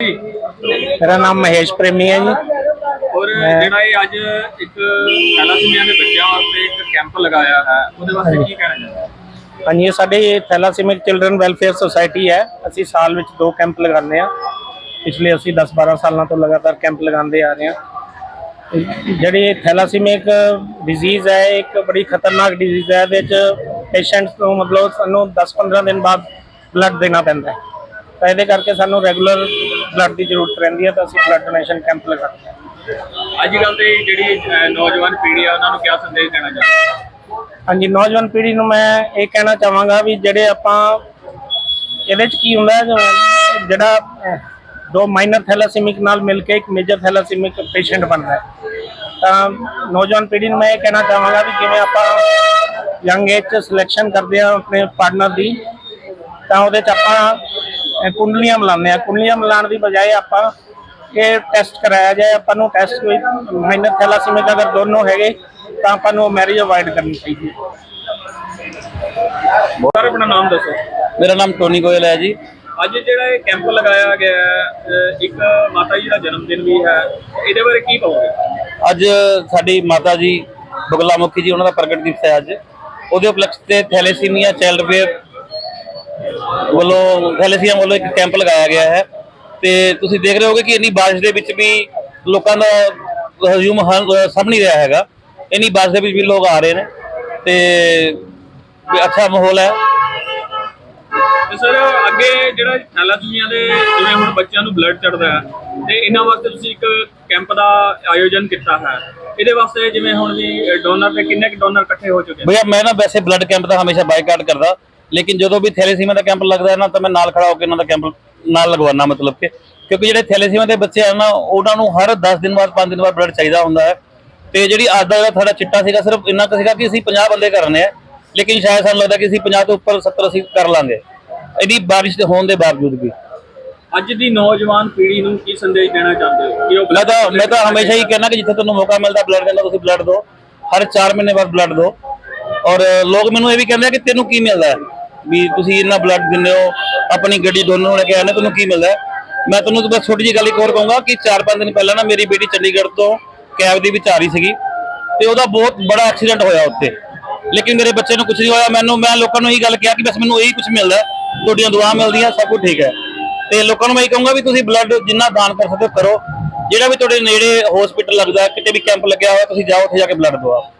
ਮੇਰਾ ਨਾਮ ਮਹੇਸ਼ ਪ੍ਰੇਮੀ ਹੈ ਜੀ। ਔਰ ਜਿਹੜਾ ਇਹ ਅੱਜ ਇੱਕ ਥੈਲਾਸੀਮੀਆ ਦੇ ਬੱਚਿਆਂ ਵਾਸਤੇ ਇੱਕ ਕੈਂਪ ਲਗਾਇਆ ਹੈ ਉਹਦੇ ਵਾਸਤੇ ਕੀ ਕਹਿਣਾ ਚਾਹੁੰਦੇ ਹੋ? ਹਾਂਜੀ ਇਹ ਸਾਡੇ ਥੈਲਾਸੀਮਿਕ ਚਿਲਡਰਨ ਵੈਲਫੇਅਰ ਸੁਸਾਇਟੀ ਹੈ। ਅਸੀਂ ਸਾਲ ਵਿੱਚ ਦੋ ਕੈਂਪ ਲਗਾਉਂਦੇ ਆ ਪਿਛਲੇ ਅਸੀਂ 10-12 ਸਾਲਾਂ ਤੋਂ ਲਗਾਤਾਰ ਕੈਂਪ ਲਗਾਉਂਦੇ ਆ ਰਹੇ ਹਾਂ। ਜਿਹੜੀ ਥੈਲਾਸੀਮਿਕ ਡਿਜ਼ੀਜ਼ ਹੈ ਇੱਕ ਬੜੀ ਖਤਰਨਾਕ ਡਿਜ਼ੀਜ਼ ਹੈ ਵਿੱਚ ਪੇਸ਼ੈਂਟਸ ਨੂੰ ਮਤਲਬ ਸਾਨੂੰ 10-15 ਦਿਨ ਬਾਅਦ ਬਲੱਡ ਦੇਣਾ ਪੈਂਦਾ ਹੈ। ਤਾਂ ਇਹਦੇ ਕਰਕੇ ਸਾਨੂੰ ਰੈਗੂਲਰ ਬਲੱਡ ਦੀ ਜ਼ਰੂਰਤ ਰਹਿੰਦੀ ਹੈ ਤਾਂ ਅਸੀਂ ਬਲੱਡ ਡੋਨੇਸ਼ਨ ਕੈਂਪ ਲਗਾਉਂਦੇ ਹਾਂ ਅੱਜ ਕੱਲ ਤੇ ਜਿਹੜੀ ਅਹ, ਨੌਜਵਾਨ ਪੀੜ੍ਹੀ ਆ ਉਹਨਾਂ ਨੂੰ ਕੀ ਸੰਦੇਸ਼ ਦੇਣਾ ਚਾਹੁੰਦੇ ਹੋ? ਹਾਂਜੀ ਨੌਜਵਾਨ ਪੀੜ੍ਹੀ ਨੂੰ ਮੈਂ ਇਹ ਕਹਿਣਾ ਚਾਹਾਂਗਾ ਵੀ ਜਿਹੜੇ ਆਪਾਂ ਇਹਦੇ ਚ ਕੀ ਹੁੰਦਾ ਹੈ ਜੋ- ਜਿਹੜਾ ਅਹ, ਦੋ ਮਾਈਨਰ ਥੈਲਾਸੀਮਿਕ ਨਾਲ ਮਿਲ ਕੇ ਇੱਕ ਮੇਜਰ ਥੈਲਾਸੀਮਿਕ ਪੇਸ਼ੈਂਟ ਬਣਦਾ ਹੈ ਤਾਂ ਨੌਜਵਾਨ ਪੀੜ੍ਹੀ ਨੂੰ ਮੈਂ ਇਹ ਕਹਿਣਾ ਚਾਹਾਂਗਾ ਵੀ ਜਿਵੇਂ ਆਪਾਂ ਯੰਗ ਏਜ ਚ ਸਿਲੈਕਸ਼ਨ ਕਰਦੇ ਆ ਆਪਣੇ ਪਾਰਟਨਰ ਦੀ ਤਾਂ ਉਹਦੇ ਚ ਆਪਾਂ ਕੁੰਡਲੀਆਂ ਮਿਲਾਉਂਦੇ ਆ। ਕੁੰਡਲੀਆਂ ਮਿਲਾਉਣ ਦੀ ਬਜਾਏ ਆਪਾਂ ਇਹ ਟੈਸਟ ਕਰਾਇਆ ਜਾਏ ਆਪਾਂ ਨੂੰ ਟੈਸਟ ਕੋਈ ਮਾਈਨਰ ਥੈਲਾਸੀਮਿਕ ਅਗਰ ਦੋਨੋਂ ਹੈਗੇ ਤਾਂ ਆਪਾਂ ਨੂੰ ਮੈਰਿਜ ਅਵਾਇਡ ਕਰਨੀ ਚਾਹੀਦੀ ਹੈ। ਸਰ ਆਪਣਾ ਨਾਮ ਦੱਸੋ। ਮੇਰਾ ਨਾਮ ਟੋਨੀ ਗੋਇਲ ਹੈ ਜੀ। ਅੱਜ ਜਿਹੜਾ ਇਹ ਕੈਂਪ ਲਗਾਇਆ ਗਿਆ ਹੈ, ਇੱਕ ਮਾਤਾ ਜੀ ਦਾ ਜਨਮ ਦਿਨ ਵੀ ਹੈ ਇਹਦੇ ਬਾਰੇ ਕੀ ਕਹੋਗੇ? ਅੱਜ ਸਾਡੀ ਮਾਤਾ ਜੀ ਬਗਲਾ ਮੁਖੀ ਜੀ ਉਹਨਾਂ ਦਾ ਪ੍ਰਗਟ ਦਿਵਸ ਹੈ ਅੱਜ। ਉਹਦੇ ਉਪਲਕਸ਼ ਤੇ ਥੈਲੇਸੀਮੀਆ ਚਾਈਲਡ ਵੇਅਰ ਵੱਲੋਂ ਥੈਲੇਸੀਮੀਆ ਵੱਲੋਂ ਇੱਕ ਕੈਂਪ ਲਗਾਇਆ ਗਿਆ ਹੈ ਤੇ ਤੁਸੀਂ ਦੇਖ ਰਹੇ ਹੋਗੇ ਕਿ ਇੰਨੀ ਬਾਰਿਸ਼ ਦੇ ਵਿੱਚ ਵੀ ਲੋਕਾਂ ਦਾ ਹਜੂਮ ਸਭ ਨਹੀਂ ਰਿਹਾ ਹੈਗਾ। ਇੰਨੀ ਬਾਰਿਸ਼ ਦੇ ਵਿੱਚ ਵੀ ਲੋਕ ਆ ਰਹੇ ਨੇ ਤੇ ਅੱਛਾ ਮਾਹੌਲ ਹੈ। ਤੇ ਸਰ ਅੱਗੇ ਜਿਹੜਾ ਥੈਲਾਸੀਮੀਆ ਦੇ ਜਿਵੇਂ ਹੁਣ ਬੱਚਿਆਂ ਨੂੰ ਬਲੱਡ ਚੜਦਾ ਹੈ ਤੇ ਇਹਨਾਂ ਵਾਸਤੇ ਤੁਸੀਂ ਇੱਕ ਕੈਂਪ ਦਾ ਆਯੋਜਨ ਕੀਤਾ ਹੈ। ਇਹਦੇ ਵਾਸਤੇ ਜਿਵੇਂ ਹੁਣ ਵੀ ਡੋਨਰ ਤੇ ਕਿੰਨੇ ਕੁ ਡੋਨਰ ਇਕੱਠੇ ਹੋ ਚੁੱਕੇ ਨੇ? ਭਈਆ ਮੈਂ ਨਾ ਵੈਸੇ ਬਲੱਡ ਕੈਂਪ ਦਾ ਹਮੇਸ਼ਾ ਬਾਈਕਾਟ ਕਰਦਾ। ਲੇਕਿਨ ਜਦੋਂ ਵੀ ਥੈਲੇਸੀਮਾ ਦਾ ਕੈਂਪ ਲੱਗਦਾ ਹੈ ਨਾ ਤਾਂ ਮੈਂ ਨਾਲ ਖੜਾ ਹੋ ਕੇ ਇਹਨਾਂ ਦਾ ਕੈਂਪ ਨਾਲ ਲਗਵਾਉਣਾ ਮਤਲਬ ਕਿ ਕਿਉਂਕਿ ਜਿਹੜੇ ਥੈਲੇਸੀਮਾ ਦੇ ਬੱਚੇ ਆ ਨਾ ਉਹਨਾਂ ਨੂੰ ਹਰ 10 ਦਿਨ ਬਾਅਦ 5 ਦਿਨ ਬਾਅਦ ਬਲੱਡ ਚਾਹੀਦਾ ਹੁੰਦਾ ਹੈ। ਤੇ ਜਿਹੜੀ ਅੱਜ ਦਾ ਜਿਹੜਾ ਤੁਹਾਡਾ ਚਿੱਟਾ ਸੀਗਾ ਸਿਰਫ ਇੰਨਾ ਕੁ ਸੀਗਾ ਕਿ ਅਸੀਂ 50 ਬੰਦੇ ਕਰਨੇ ਆ। ਲੇਕਿਨ ਸ਼ਾਇਦ ਸਾਨੂੰ ਲੱਗਦਾ ਕਿ ਅਸੀਂ 50 ਤੋਂ ਉੱਪਰ 70 ਅਸੀਂ ਕਰ ਲਾਂਗੇ। ਇਹਦੀ ਬਾਰਿਸ਼ ਦੇ ਹੋਣ ਦੇ ਬਾਵਜੂਦ ਵੀ। ਅੱਜ ਦੀ ਨੌਜਵਾਨ ਪੀੜ੍ਹੀ ਨੂੰ ਕੀ ਸੰਦੇਸ਼ ਦੇਣਾ ਚਾਹੁੰਦੇ ਹੋ? ਕਿ ਉਹ ਮੈਂ ਤਾਂ ਮੈਂ ਤਾਂ ਹਮੇਸ਼ਾ ਹੀ ਕਹਿੰਦਾ ਕਿ ਜਿੱਥੇ ਤੁਹਾਨੂੰ ਮੌਕਾ ਮਿਲਦਾ ਬਲੱਡ ਦੇਣ ਦਾ ਤੁਸੀਂ ਬਲੱਡ ਦਿਓ। ਹਰ 4 ਮਹੀਨੇ ਬਾਅਦ ਬਲੱਡ ਦਿਓ। ਔਰ ਲੋਕ ਮੈਨੂੰ ਇਹ ਵੀ ਕਹਿੰਦੇ ਆ ਕਿ ਤੈਨੂੰ ਕੀ ਮਿਲਦਾ ਹੈ? ਵੀ ਤੁਸੀਂ ਇੰਨਾ ਬਲੱਡ ਦਿੰਦੇ ਹੋ, ਆਪਣੀ ਗੱਡੀ ਦੋਨੋਂ ਲੈ ਕੇ ਆਏ ਨੇ, ਤੁਹਾਨੂੰ ਕੀ ਮਿਲਦਾ? ਮੈਂ ਤੁਹਾਨੂੰ ਬਸ ਛੋਟੀ ਜਿਹੀ ਗੱਲ ਇੱਕ ਹੋਰ ਕਹੂੰਗਾ ਕਿ 4-5 ਦਿਨ ਪਹਿਲਾਂ ਨਾ ਮੇਰੀ ਬੇਟੀ ਚੰਡੀਗੜ੍ਹ ਤੋਂ ਕੈਬ ਦੇ ਵਿੱਚ ਆ ਰਹੀ ਸੀਗੀ ਤੇ ਉਹਦਾ ਬਹੁਤ ਬੜਾ ਐਕਸੀਡੈਂਟ ਹੋਇਆ ਉੱਥੇ। ਲੇਕਿਨ ਮੇਰੇ ਬੱਚੇ ਨੂੰ ਕੁਝ ਨਹੀਂ ਹੋਇਆ, ਮੈਨੂੰ, ਮੈਂ ਲੋਕਾਂ ਨੂੰ ਇਹੀ ਗੱਲ ਕਿਹਾ ਕਿ ਬਸ ਮੈਨੂੰ ਇਹੀ ਕੁਝ ਮਿਲਦਾ, ਤੁਹਾਡੀਆਂ ਦੁਆ ਮਿਲਦੀਆਂ, ਸਭ ਕੁਝ ਠੀਕ ਹੈ। ਤੇ ਲੋਕਾਂ ਨੂੰ ਮੈਂ ਇਹ ਕਹੂੰਗਾ ਵੀ ਤੁਸੀਂ ਬਲੱਡ ਜਿੰਨਾ ਦਾਨ ਕਰ ਸਕਦੇ ਹੋ, ਕਰੋ। ਜਿਹੜਾ ਵੀ ਤੁਹਾਡੇ ਨੇੜੇ ਹਸਪੀਟਲ ਲੱਗਦਾ, ਕਿਤੇ ਵੀ ਕੈਂਪ ਲੱਗਿਆ ਹੋਇਆ, ਤੁਸੀਂ ਜਾਓ, ਉੱਥੇ ਜਾ ਕੇ ਬਲੱਡ ਦਵਾਓ।